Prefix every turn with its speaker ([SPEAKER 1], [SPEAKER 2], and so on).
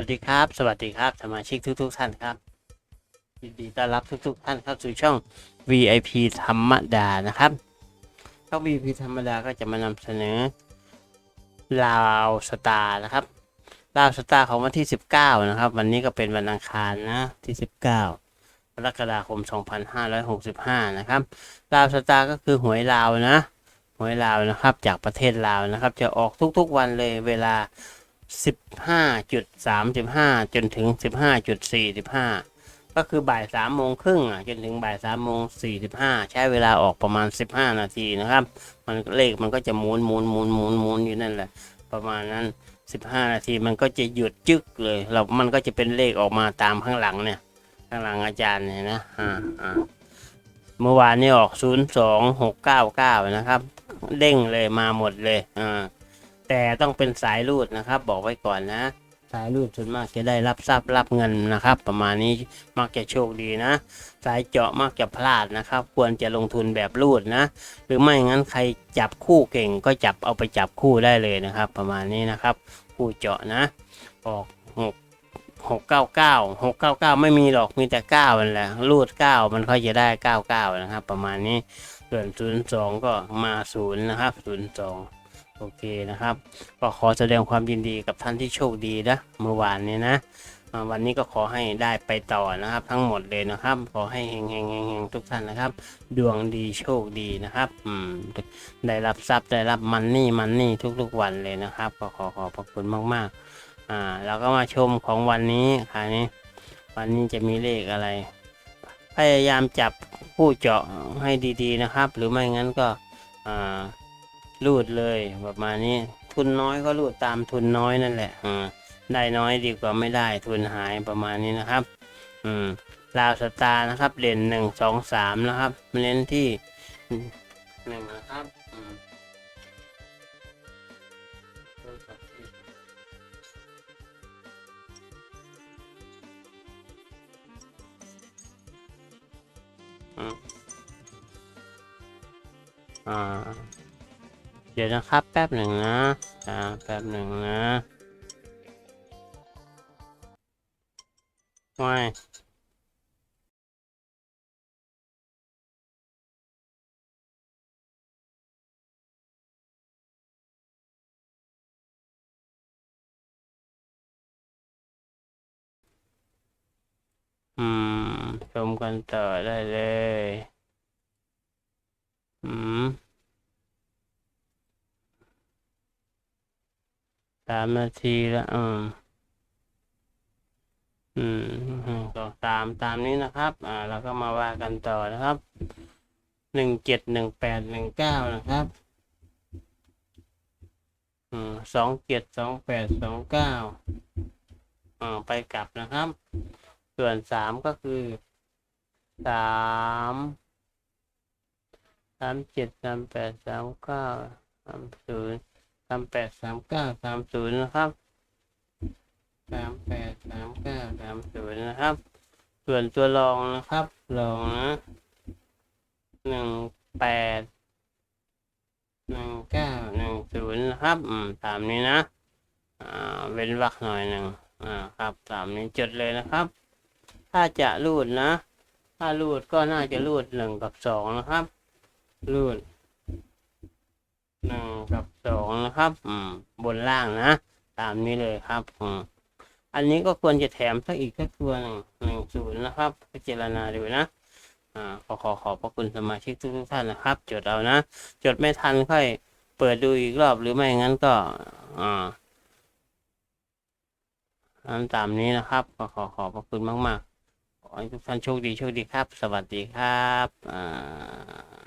[SPEAKER 1] วัสดีครับ สวัสดีครับสมาชิกทุก ๆ ท่านครับยินดีต้อนรับทุก ๆ ท่านเข้าสู่ช่อง VIP ธรรมดานะครับช่อง VIP ธรรมดาก็จะมานำเสนอลาวสตาร์นะครับลาวสตาร์ของวันที่ 19 นะครับ วันนี้ก็เป็นวันอังคารนะที่ 19กรกฎาคม 2565 นะครับลาวสตาร์ก็คือหวยลาวนะหวยลาวนะครับ จากประเทศลาวนะครับ จะออกทุกๆวันเลยเวลา 15.35จนถึง15.45ก็คือบ่าย3โมงครึ่งอะจนถึงบ่าย3โมง45ใช้เวลาออกประมาณ15นาทีนะครับ มันเลขมันก็จะหมุนหมุนหมุนหมุนหมุนอยู่นั่นแหละ ประมาณนั้น15นาทีมันก็จะหยุดจึกเลยเรามันก็จะเป็นเลขออกมาตามข้างหลังเนี่ย ข้างหลังอาจารย์เนี่ยนะอ่าอ่าเมื่อวานนี้ออก02699นะครับ เด้งเลยมาหมดเลยอ่า แต่ต้องเป็นสายรูดนะครับ บอกไว้ก่อนนะ สายรูดส่วนมากจะได้รับทรัพย์รับเงินนะครับ ประมาณนี้มักจะโชคดีนะ สายเจาะมักจะพลาดนะครับ ควรจะลงทุนแบบรูดนะ หรือไม่งั้นใครจับคู่เก่งก็จับเอาไปจับคู่ได้เลยนะครับ ประมาณนี้นะครับ คู่เจาะนะออกหกหกเก้าเก้าหกเก้าเก้าไม่มีหรอกมีแต่เก้านั่นแหละรูดเก้ามันค่อยจะได้เก้าเก้านะครับ ประมาณนี้ส่วนศูนย์สองก็มาศูนย์นะครับศูนย์สอง โอเคนะครับ ก็ขอแสดงความยินดีกับท่านที่โชคดีนะเมื่อวานนี้นะวันนี้ก็ขอให้ได้ไปต่อนะครับ ทั้งหมดเลยนะครับ ขอให้เฮงเฮงเฮงเฮงทุกท่านนะครับ ดวงดีโชคดีนะครับอืมได้รับทรัพย์ได้รับมันนี่มันนี่ทุกๆวันเลยนะครับ ก็ขอขอบพระคุณมากๆ อ่าเราก็มาชมของวันนี้คราวนี้ วันนี้จะมีเลขอะไร พยายามจับผู้เจาะให้ดีๆนะครับ หรือไม่งั้นก็อ่า รูดเลยประมาณนี้ทุนน้อยก็รูดตามทุนน้อยนั่นแหละอ่าได้น้อยดีกว่าไม่ได้ทุนหายประมาณนี้นะครับ อืมลาวสตาร์นะครับเด่นหนึ่งสองสามนะครับเน้นที่หนึ่งนะครับอืมอ่า ดี๋ยวนะครับแป๊บหนึ่งนะอ่าแป๊บหนึ่งนะไม่อืมชมกันต่อได้เลย อืม สามนาทีแล้วอืมอืมอืมก็ตามตามนี้นะครับ อ่าเราก็มาว่ากันต่อนะครับหนึ่งเจ็ดหนึ่งแปดหนึ่งเก้านะครับ อืมสองเจ็ดสองแปดสองเก้าอ่าไปกลับนะครับ ส่วนสามก็คือสามสามเจ็ดสามแปดสามเก้าสามศูนย์ สามแปดสามเก้าสามศูนย์นะครับสามแปดสามเก้าสามศูนย์นะครับ ส่วนตัวรองนะครับรองนะหนึ่งแปดหนึ่งเก้าหนึ่งศูนย์นะครับ อืมตามนี้นะอ่าเว้นวรรคหน่อยหนึ่งอ่าครับตามนี้จดเลยนะครับ ถ้าจะรูดนะ ถ้ารูดก็น่าจะรูดหนึ่งกับสองนะครับรูด นะครับ อืม บนล่างนะ ตามนี้เลยครับ อืม อันนี้ก็ควรจะแถมสักอีกสักตัวหนึ่งหนึ่งศูนย์นะครับพิจารณาดูนะอ่าขอขอขอบพระคุณสมาชิกทุกท่านนะครับ จดเอานะ จดไม่ทันค่อยเปิดดูอีกรอบหรือไม่งั้นก็ อ่าอันตามนี้นะครับ ขอขอขอบพระคุณมากๆขอให้ทุกท่านโชคดีโชคดีครับ สวัสดีครับอ่า